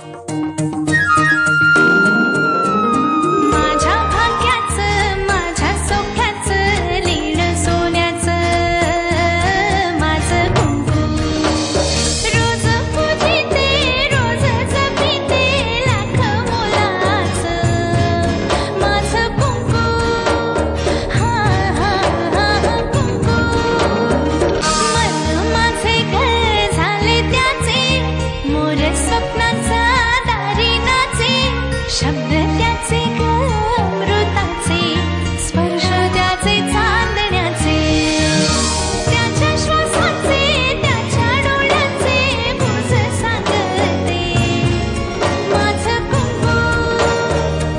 Música शब्द त्याचे अमृताचे स्पर्श त्याचे चांदण्याचे. त्याच्या श्वासाचे त्याच्या डोळ्याचे सांगते.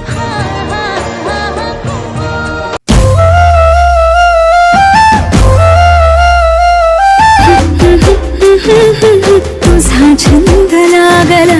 हा हा हा तुझा छंद लागला.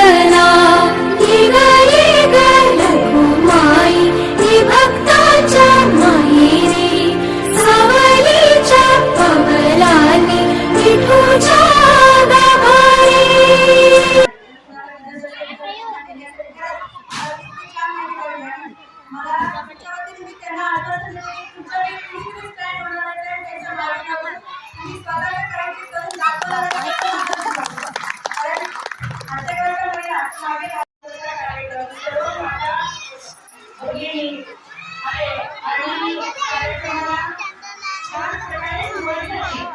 येईल आणि कार्यक्रमाला छान प्रकारे सुरुवात झाली